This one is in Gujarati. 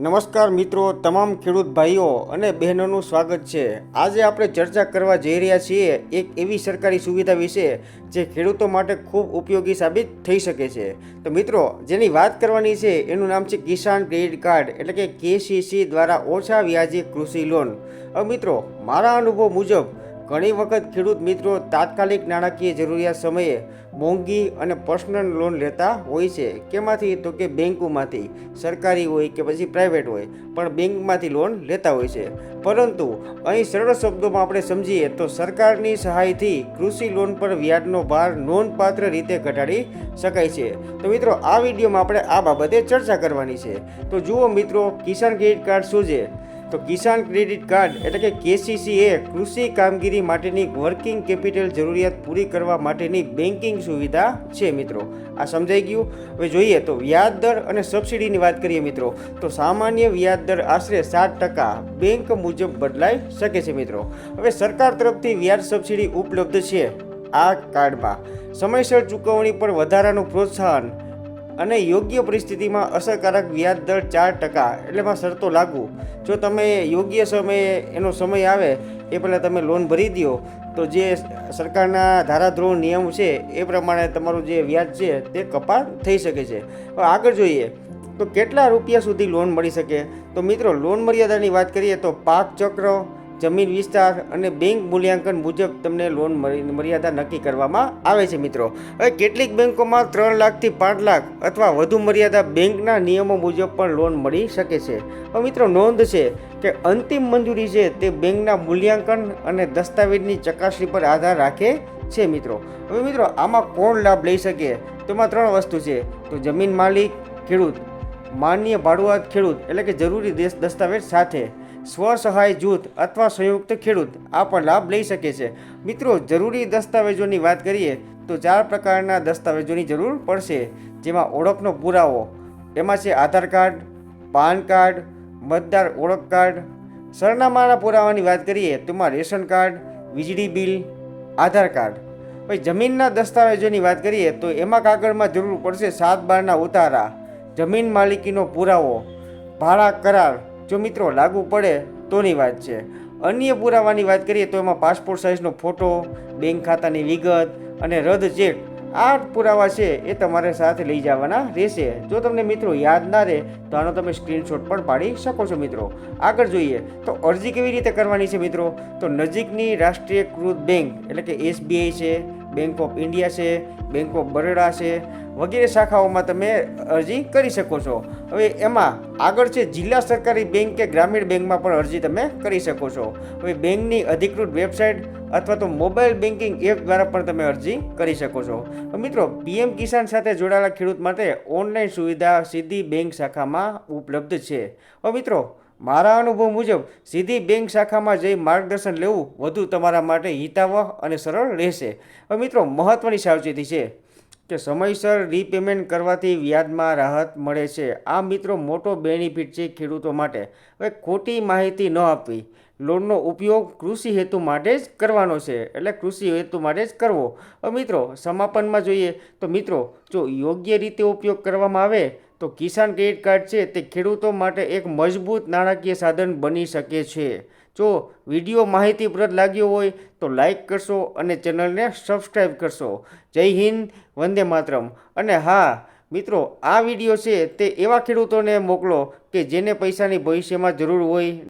નમસ્કાર મિત્રો, તમામ ખેડૂત ભાઈઓ અને બહેનોનું સ્વાગત છે. આજે આપણે ચર્ચા કરવા જઈ રહ્યા છીએ એક એવી સરકારી સુવિધા વિશે જે ખેડૂતો માટે ખૂબ ઉપયોગી સાબિત થઈ શકે છે. તો મિત્રો, જેની વાત કરવાની છે એનું નામ છે કિસાન ક્રેડિટ કાર્ડ, એટલે કે કેસીસી દ્વારા ઓછા વ્યાજે કૃષિ લોન. હવે મિત્રો, મારા અનુભવ મુજબ ઘણી વખત ખેડૂત મિત્રો તાત્કાલિક નાણાકીય જરૂરિયાત સમયે મોંઘી અને પર્સનલ લોન લેતા હોય છે. કેમાંથી? તો કે બેંકોમાંથી. સરકારી હોય કે પછી પ્રાઇવેટ હોય, પણ બેંકમાંથી લોન લેતા હોય છે. પરંતુ અહીં સરળ શબ્દોમાં આપણે સમજીએ તો સરકારની સહાયથી કૃષિ લોન પર વ્યાજનો ભાર નોંધપાત્ર રીતે ઘટાડી શકાય છે. તો મિત્રો, આ વિડીયોમાં આપણે આ બાબતે ચર્ચા કરવાની છે. તો જુઓ મિત્રો, કિસાન ક્રેડિટ કાર્ડ શું છે? તો કિસાન ક્રેડિટ કાર્ડ એટલે કે કેસીસી એ કૃષિ કામગીરી માટેની વર્કિંગ કેપિટલ જરૂરિયાત પૂરી કરવા માટેની બેન્કિંગ સુવિધા છે, મિત્રો. આ સમજાઈ ગયું? હવે જોઈએ તો વ્યાજ દર અને સબસિડીની વાત કરીએ, મિત્રો, તો સામાન્ય વ્યાજ દર આશરે સાત ટકા બેંક મુજબ બદલાઈ શકે છે, મિત્રો. હવે સરકાર તરફથી વ્યાજ સબસિડી ઉપલબ્ધ છે આ કાર્ડમાં. સમયસર ચૂકવણી પર વધારાનું પ્રોત્સાહન અને યોગ્ય પરિસ્થિતિમાં અસરકારક વ્યાજ દર ચાર ટકા એટલે એમાં શરતો લાગુ. જો તમે યોગ્ય સમયે એનો સમય આવે, એ પહેલાં તમે લોન ભરી દો. તો જે સરકારના ધારાધોરણ નિયમ છે, એ પ્રમાણે તમારું જે વ્યાજ છે, તે કપાત થઈ શકે છે. આગળ જોઈએ, તો કેટલા રૂપિયા સુધી લોન મળી શકે? તો મિત્રો લોન મર્યાદાની વાત કરીએ તો પાક ચક્ર જમીન વિસ્તાર અને બેંક મૂલ્યાંકન મુજબ તમને લોન મર્યાદા નક્કી કરવામાં આવે છે, મિત્રો. હવે કેટલીક બેંકોમાં ત્રણ લાખથી પાંચ લાખ અથવા વધુ મર્યાદા બેંકના નિયમો મુજબ પણ લોન મળી શકે છે. હવે મિત્રો, નોંધ છે કે અંતિમ મંજૂરી છે તે બેંકના મૂલ્યાંકન અને દસ્તાવેજની ચકાસણી પર આધાર રાખે છે, મિત્રો. હવે મિત્રો, આમાં કોણ લાભ લઈ શકે? તો એમાં ત્રણ વસ્તુ છે. તો જમીન માલિક, ખેડૂત, માન્ય ભાડુઆત ખેડૂત એટલે કે જરૂરી દેશ દસ્તાવેજ સાથે. સ્વ સહાય જૂથ અથવા સંયુક્ત ખેડૂત આ પણ લાભ લઈ શકે છે. મિત્રો, જરૂરી દસ્તાવેજોની વાત કરીએ તો ચાર પ્રકારના દસ્તાવેજોની જરૂર પડશે, જેમાં ઓળખનો પુરાવો, એમાં છે આધાર કાર્ડ, પાન કાર્ડ, મતદાર ઓળખ કાર્ડ. સરનામાના પુરાવાની વાત કરીએ તો રેશન કાર્ડ, વીજળી બિલ, આધાર કાર્ડ. પછી જમીનના દસ્તાવેજોની વાત કરીએ તો એમાં કાગળમાં જરૂર પડશે સાત બારના ઉતારા, જમીન માલિકીનો પુરાવો, ભાડા કરાર જો મિત્રો લાગુ પડે તોની વાત છે. અન્ય પુરાવાની વાત કરીએ તો એમાં પાસપોર્ટ સાઇઝનો ફોટો બેંક ખાતાની વિગત અને રદ ચેક આ પુરાવા છે એ તમારે સાથે લઈ જવાના રહેશે. જો તમને મિત્રો યાદ ના રહે, તો આનો તમે સ્ક્રીનશોટ પણ પાડી શકો છો મિત્રો. આગળ જોઈએ, તો અરજી કેવી રીતે કરવાની છે મિત્રો? તો નજીકની રાષ્ટ્રીયકૃત બેંક એટલે કે એસબીઆઈ છે બેંક ઓફ ઇન્ડિયા છે બેંક ઓફ બરોડા છે વગેરે શાખાઓમાં તમે અરજી કરી શકો છો. હવે એમાં આગળ છે જિલ્લા સરકારી બેંક કે ગ્રામીણ બેંકમાં પણ અરજી તમે કરી શકો છો. હવે બેંકની અધિકૃત વેબસાઇટ અથવા તો મોબાઈલ બેન્કિંગ એપ દ્વારા પણ તમે અરજી કરી શકો છો. મિત્રો, પીએમ કિસાન સાથે જોડાયેલા ખેડૂત માટે ઓનલાઈન સુવિધા સીધી બેંક શાખામાં ઉપલબ્ધ છે. હવે મિત્રો, મારા અનુભવ મુજબ સીધી બેંક શાખામાં જઈ માર્ગદર્શન લેવું વધુ તમારા માટે હિતાવહ અને સરળ રહેશે. હવે મિત્રો મહત્ત્વની સાવચેતી છે. કે સમયસર રીપેમેન્ટ કરવાથી વ્યાજમાં રાહત મળે છે. આ મિત્રો મોટો બેનિફિટ છે ખેડૂતો માટે. હવે ખોટી માહિતી ન આપવી. લોનનો ઉપયોગ કૃષિ હેતુ માટે જ કરવાનો છે, એટલે કૃષિ હેતુ માટે જ કરવો. હવે મિત્રો, સમાપનમાં જોઈએ તો મિત્રો, જો યોગ્ય રીતે ઉપયોગ કરવામાં આવે તો કિસાન ક્રેડિટ કાર્ડ છે તે ખેડૂતો માટે એક મજબૂત નાણાકીય સાધન બની શકે છે. જો વીડિયો માહિતીપ્રદ લાગ્યો હોય તો લાઈક કરશો અને ચેનલને સબસ્ક્રાઈબ કરશો. જય હિન્દ, વંદે માતરમ. અને હા, મિત્રો, આ વીડિયો છે તે એવા ખેડૂતોને મોકલો કે જેને પૈસાની ભવિષ્યમાં જરૂર હોય.